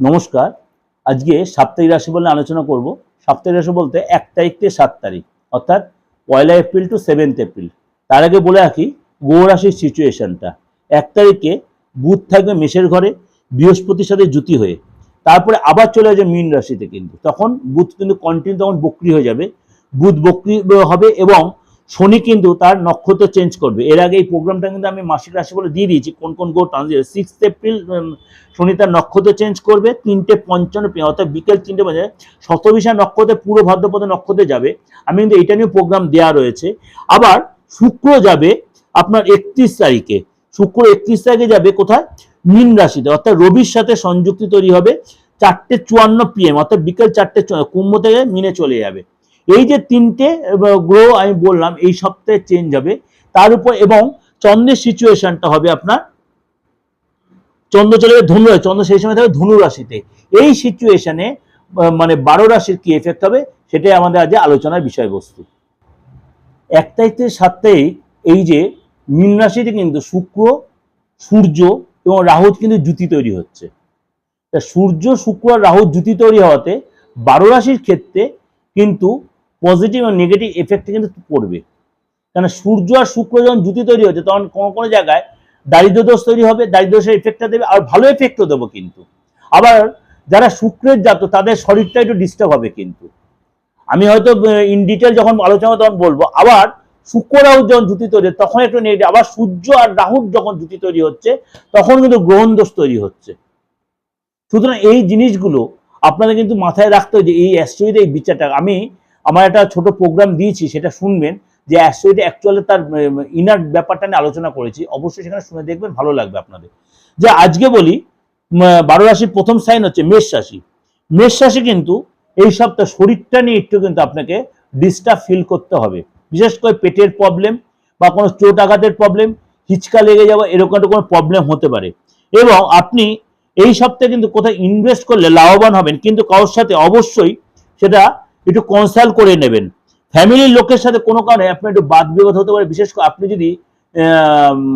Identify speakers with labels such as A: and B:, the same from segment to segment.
A: নমস্কার। আজকে সাপ্তাহিক রাশি বলে আলোচনা করব। সাপ্তাহিক রাশি বলতে এক তারিখ থেকে সাত তারিখ, অর্থাৎ পয়লা এপ্রিল টু সেভেন্থ এপ্রিল। তার আগে বলে রাখি রাশির সিচুয়েশনটা এক তারিখে বুধ থাকবে মেষের ঘরে, বৃহস্পতির সাথে জুতি হয়ে। তারপরে আবার চলে যাবে মীন রাশিতে কিন্তু। তখন বুধ কিন্তু কন্টিনিউ তখন বক্রি হয়ে যাবে। বুধ বক্রি হবে এবং শনি কিন্তু তার নক্ষত্র চেঞ্জ করবে। এর আগে এই প্রোগ্রামটা কিন্তু আমি মাসিক রাশি বলে দিয়ে দিয়েছি, কোন কোন গ্রহ ট্রানজিট সিক্স এপ্রিল শনি তার নক্ষত্র চেঞ্জ করবে, তিনটে পঞ্চান্ন অর্থাৎ বিকেল তিনটে বাজে শতবিশা নক্ষত্রে পুরো ভাদ্রপদ নক্ষত্রে যাবে। আমি কিন্তু এটা নিয়ে প্রোগ্রাম দেওয়া রয়েছে। আবার শুক্র যাবে আপনার একত্রিশ তারিখে। শুক্র একত্রিশ তারিখে যাবে কোথায়? মীন রাশিতে, অর্থাৎ রবির সাথে সংযুক্তি তৈরি হবে, চারটে চুয়ান্ন পিএম অর্থাৎ বিকেল চারটে কুম্ভ থেকে মিনে চলে যাবে। এই যে তিনটে গ্রহ আমি বললাম, এই সপ্তাহে চেঞ্জ হবে। তার উপর এবং চন্দ্রের সিচুয়েশনটা হবে আপনার, চন্দ্র চলে যাবে ধনু চন্দ্র সেই সময় থাকবে ধনু রাশিতে। এই সিচুয়েশনে মানে বারো রাশির কি এফেক্ট হবে? সেটাই আমাদের আজ আলোচনার বিষয়বস্তু। এক তারিখ থেকে সাত তারিখ, এই যে মীন রাশিতে কিন্তু শুক্র, সূর্য এবং রাহু কিন্তু জুতি তৈরি হচ্ছে। তা সূর্য, শুক্র আর রাহু জুতি তৈরি হওয়াতে বারো রাশির ক্ষেত্রে কিন্তু পজিটিভ এবং নেগেটিভ এফেক্ট কিন্তু পড়বে। কেন সূর্য আর শুক্র যখন জুতি তৈরি হচ্ছে তখন কোনো কোনো জায়গায় দারিদ্র দোষ তৈরি হবে, দারিদ্র দোষের এফেক্টটা দেবে, আর ভালো এফেক্টও দেবো কিন্তু। আবার যারা শুক্রের জাত, তাদের শরীরটা একটু ডিস্টার্ব হবে কিন্তু। আমি হয়তো ইন ডিটেল যখন আলোচনা তখন বলব, আবার শুক্র রাহু যখন জুতি তৈরি তখন একটু নেগেটিভ আবার সূর্য আর রাহুর যখন জুতি তৈরি হচ্ছে, তখন কিন্তু গ্রহণ দোষ তৈরি হচ্ছে। সুতরাং এই জিনিসগুলো আপনাদের কিন্তু মাথায় রাখতে হয় যে এই অ্যাস্ট্রয়েড এই বিচারটা, আমি আমার একটা ছোট প্রোগ্রাম দিয়েছি, সেটা শুনবেন, যে অ্যাস্ট্রয়েড অ্যাকচুয়ালি তার ইনার ব্যাপারটা নিয়ে আলোচনা করেছি, অবশ্যই সেখানে শুনে দেখবেন, ভালো লাগবে আপনাদের। যে আজকে বলি বারো রাশির প্রথম সাইন হচ্ছে মেষ রাশি। মেষ রাশি কিন্তু এই সপ্তাহ শরীরটা নিয়ে একটু কিন্তু আপনাকে ডিস্টার্ব ফিল করতে হবে। বিশেষ করে পেটের প্রবলেম বা কোনো চোট আঘাতের প্রবলেম হিচকা লেগে যাওয়া, এরকম একটা কোনো প্রবলেম হতে পারে। এবং আপনি এই সপ্তাহে কিন্তু কোথায় ইনভেস্ট করলে লাভবান হবেন, কিন্তু কারোর সাথে অবশ্যই সেটা একটু কনসাল্ট করে নেবেন। ফ্যামিলির লোকের সাথে কোনো কারণে আপনার একটু বাদ বিবাদ হতে পারে। বিশেষ করে আপনি যদি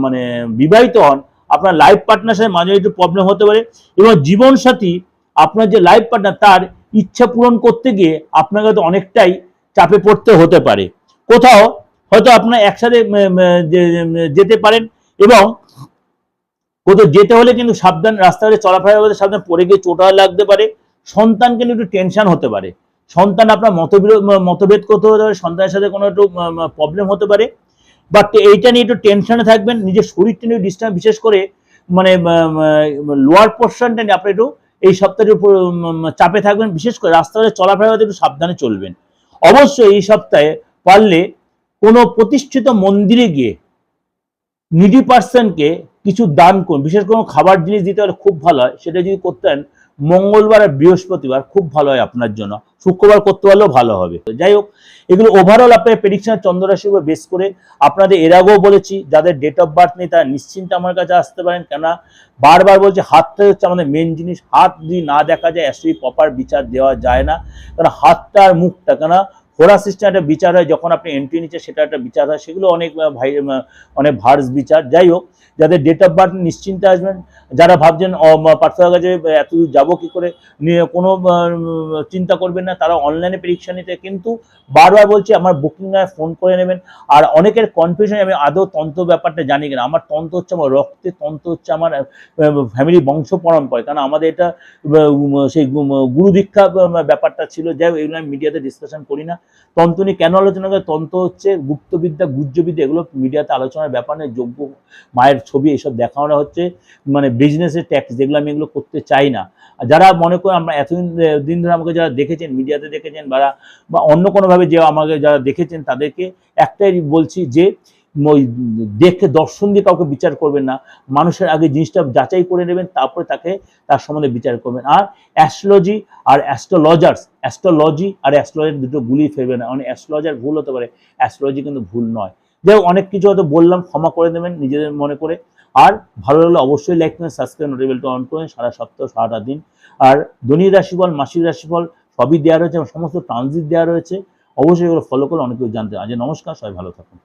A: মানে বিবাহিত হন, আপনার লাইফ পার্টনার সাথে মাঝে একটু প্রবলেম হতে পারে এবং জীবন সাথী আপনার যে লাইফ পার্টনার তার ইচ্ছা পূরণ করতে গিয়ে আপনাকে হয়তো অনেকটাই চাপে পড়তে হতে পারে। কোথাও হয়তো আপনার একসাথে যেতে পারেন এবং কোথাও যেতে হলে কিন্তু সাবধান রাস্তাঘাটে চলাফেরা সাবধান পড়ে গিয়ে চোটা লাগতে পারে। সন্তান কিন্তু একটু টেনশন হতে পারে। সন্তান আপনার মতবিরোধ মতভেদ করতে হতে পারে, সন্তানের সাথে কোনো একটু প্রবলেম হতে পারে। বাট এইটা নিয়ে একটু টেনশনে থাকবেন, নিজের শরীরটা নিয়ে ডিস্টার্ব বিশেষ করে মানে লোয়ার পোর্শনটা নিয়ে আপনি একটু এই সপ্তাহের উপর চাপে থাকবেন। বিশেষ করে রাস্তাঘাটে চলাফেরা একটু সাবধানে চলবেন। অবশ্যই এই সপ্তাহে পারলে কোনো প্রতিষ্ঠিত মন্দিরে গিয়ে নিডি পার্সনকে কিছু দান করুন। বিশেষ কোনো খাবার জিনিস দিতে হলে খুব ভালো হয়, সেটা যদি করতেন মঙ্গলবার আর বৃহস্পতিবার খুব ভালো হয় আপনার জন্য। শুক্রবার করতে পারলেও ভালো হবে। যাই হোক, এগুলো ওভারঅল আপনার প্রেডিকশন চন্দ্ররাশির উপর বেস করে আপনাদের এর আগেও বলেছি, যাদের ডেট অফ বার্থ নেই তারা নিশ্চিন্তে আমার কাছে আসতে পারেন। কেননা বারবার বলছি, হাতটা হচ্ছে আমাদের মেন জিনিস। হাত যদি না দেখা যায় অ্যাকচুয়ালি প্রপার বিচার দেওয়া যায় না। কারণ হাতটা আর মুখটা কেন হোরা সিস্টেম একটা বিচার হয়, যখন আপনি এন্ট্রি নিচ্ছে সেটা একটা বিচার হয়, সেগুলো অনেক ভাই অনেক ভার্স বিচার। যাই হোক, যাদের ডেট অফ বার্থ নিশ্চিন্তে আসবেন, যারা ভাবছেন পার্থকার কাছে এত দূর যাব কি করে? নিয়ে কোনো চিন্তা করবেন না, তারা অনলাইনে পরীক্ষা নিতে, কিন্তু বারবার বলছি, আমার বুকিং ফোন করে নেবেন। আর অনেকের কনফিউশন আমি আদৌ তন্ত্র ব্যাপারটা জানি কিনা। আমার তন্ত্র হচ্ছে আমার রক্তে, তন্ত্র হচ্ছে আমার ফ্যামিলি বংশ পরম্পরা কারণ আমাদের এটা সেই গুম- গুরু দীক্ষা ব্যাপারটা ছিল। যাই এগুলো আমি মিডিয়াতে ডিসকাশন করি না। তন্ত্র নিয়ে কেন আলোচনা করে? তন্ত্র হচ্ছে গুপ্তবিদ্যা গুজ্জবিদ্যা এগুলো মিডিয়াতে আলোচনার ব্যাপার নেই যোগ্য মায়ের ছবি এসব দেখানো হচ্ছে মানে বিজনেসের ট্যাক্স যেগুলো আমি এগুলো করতে চাই না। যারা মনে করেন আমরা এতদিন, দিন ধরে আমাকে যারা দেখেছেন, মিডিয়াতে দেখেছেন বা অন্য কোনোভাবে যে আমাকে যারা দেখেছেন তাদেরকে একটাই বলছি যে ওই দেখে দর্শন দিয়ে কাউকে বিচার করবেন না। মানুষের আগে জিনিসটা যাচাই করে নেবেন, তারপরে তাকে তার সম্বন্ধে বিচার করবেন। আর অ্যাস্ট্রোলজি আর অ্যাস্ট্রোলজার্স অ্যাস্ট্রোলজি আর অ্যাস্ট্রোলজি দুটো গুলিয়ে ফেলবে না। অনেক অ্যাস্ট্রোলজার ভুল হতে পারে অ্যাস্ট্রোলজি কিন্তু ভুল নয়। যাই অনেক কিছু হয়তো বললাম, ক্ষমা করে দেবেন নিজেদের মনে করে। আর ভালো লাগলে অবশ্যই লাইক করবেন সাবস্ক্রাইব নোটিফিকেশনটা অন করবেন সারা সপ্তাহ, সারাটা দিন। আর দৈনিক রাশিফল মাসিক রাশিফল, সবই দেওয়া রয়েছে, এবং সমস্ত ট্রানজিট দেওয়া রয়েছে। অবশ্যই এগুলো ফলো করে অনেক কিছু জানতে আজ নমস্কার, সবাই ভালো থাকুন।